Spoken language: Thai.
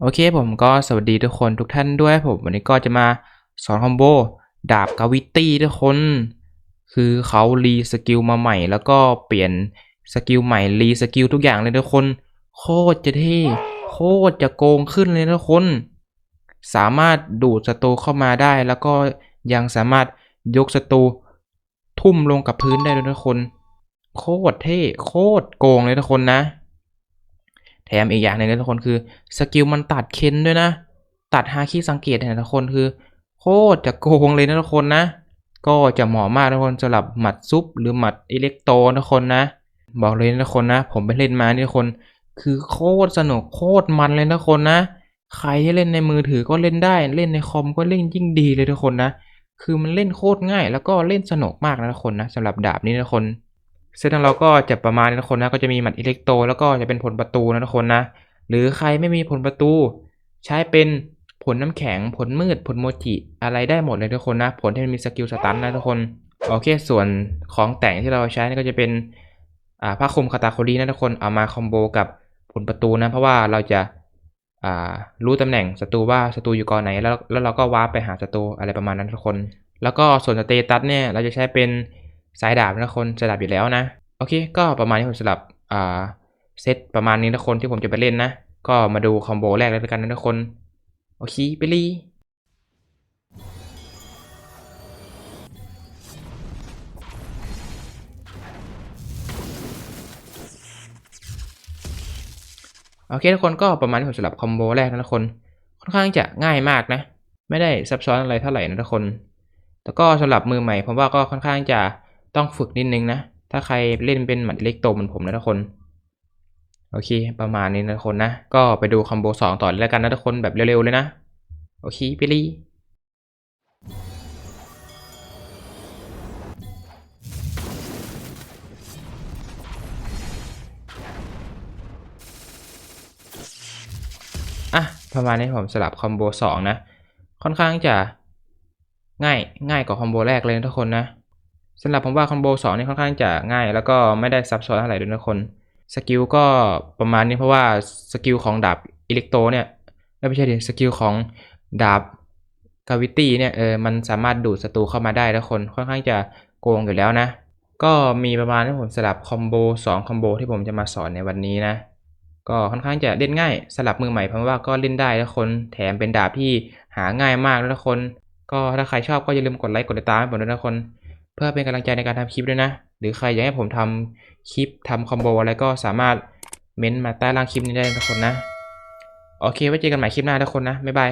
โอเคผมก็สวัสดีทุกคนทุกท่านด้วยผมวันนี้ก็จะมาสอนคอมโบดาบกาวิตี้ทุกคน คือเขารีสกิลมาใหม่ แล้วก็เปลี่ยนสกิลใหม่รีสกิลทุกอย่างเลยทุกคน โคตรจะเท่โคตรจะโกงขึ้นเลยทุกคน สามารถดูดศัตรูเข้ามาได้ แล้วก็ยังสามารถยกศัตรูทุ่มลงกับพื้นได้ด้วยทุกคน โคตรเท่โคตรโกงเลยทุกคนนะ แถมอีกอย่างหนึ่งนะทุกคนคือสกิลมันตัดเค้นด้วยนะ ตัดฮาคิสังเกตเนี่ยทุกคนคือ โคตรจะโกงเลยนะทุกคนนะ ก็จะเหมาะมากนะทุกคนสำหรับหมัดซุปหรือหมัดอิเล็กโตนะทุกคนนะ บอกเลยนะทุกคนนะ ผมไปเล่นมานี่ทุกคน คือโคตรสนุกโคตรมันเลยนะทุกคนนะ ใครที่เล่นในมือถือก็เล่นได้เล่นในคอมก็เล่นยิ่งดีเลยทุกคนนะ คือมันเล่นโคตรง่าย แล้วก็เล่นสนุกมากนะทุกคนนะสำหรับดาบนี้นะทุกคน ซตของเราก็จะประมาณนี้นะทุกคนนะก็จะมีหมัดอิเล็กโตแล้วก็จะเป็นผลประตูนะทุกคนนะ หรือใครไม่มีผลประตู ใช้เป็นผลน้ำแข็งผลมืดผลโมจิอะไรได้หมดเลยทุกคนนะ ผลที่มันมีสกิลสตันนะทุกคนโอเค ส่วนของแต่งที่เราใช้นี่ก็จะเป็นอ่าผ้าคลุมคาตาโคลีนะทุกคนเอามาคอมโบกับผลประตูนะ เพราะว่าเราจะอ่ารู้ตำแหน่งศัตรูว่าศัตรูอยู่กองไหนแล้วแล้วเราก็วาร์ปไปหาศัตรูอะไรประมาณนั้นทุกคน แล้วก็ส่วนสเตตัสเนี่ยเราจะใช้เป็น สายดาบนะทุกคนสายดาบอยู่แล้วนะ โอเค ก็ประมาณนี้ผมสำหรับอ่าเซตประมาณนี้นะทุกคนที่ผมจะไปเล่นนะ ก็มาดูคอมโบแรกแล้วกันนะทุกคน โอเคไปเลยโอเคทุกคนก็ประมาณนี้ผมสำหรับคอมโบแรกนะทุกคน ค่อนข้างจะง่ายมากนะ ไม่ได้ซับซ้อนอะไรเท่าไหร่นะทุกคน แต่ก็สำหรับมือใหม่ผมว่าก็ค่อนข้างจะ ต้องฝึกนิดนึงนะ ถ้าใครเล่นเป็นหมัดเล็กโตเหมือนผมนะทุกคน โอเค ประมาณนี้นะทุกคนนะ ก็ไปดูคอมโบสองต่อเลยแล้วกันนะทุกคนแบบเร็วๆเลยนะ โอเคไปเลยอะประมาณนี้ผมสลับคอมโบสองนะ ค่อนข้างจะง่ายง่ายกว่าคอมโบแรกเลยนะทุกคนนะ สำหรับผมว่าคอมโบสองนี่ค่อนข้างจะง่าย แล้วก็ไม่ได้ซับซ้อนเท่าไหร่ด้วยนะคน สกิลก็ประมาณนี้เพราะว่าสกิลของดาบอิเล็กโตเนี่ยไม่ใช่ดิสกิลของดาบกาวิตี้เนี่ยเออมันสามารถดูดศัตรูเข้ามาได้แล้วคนค่อนข้างจะโกงอยู่แล้วนะ ก็มีประมาณที่ผมสลับคอมโบ2คอมโบที่ผมจะมาสอนในวันนี้นะ ก็ค่อนข้างจะเล่นง่ายสลับมือใหม่เพราะว่าก็เล่นได้ทุกคนแถมเป็นดาบที่หาง่ายมากแล้วคน ก็ถ้าใครชอบก็อย่าลืมกดไลค์กดติดตามให้ผมด้วยนะคน เพื่อเป็นกำลังใจในการทำคลิปด้วยนะ หรือใครอยากให้ผมทำคลิปทำคอมโบอะไรก็สามารถเม้นต์มาใต้ล่างคลิปนี้ได้ทุกคนนะ โอเคไว้เจอกันใหม่คลิปหน้าทุกคนนะ บ๊ายบาย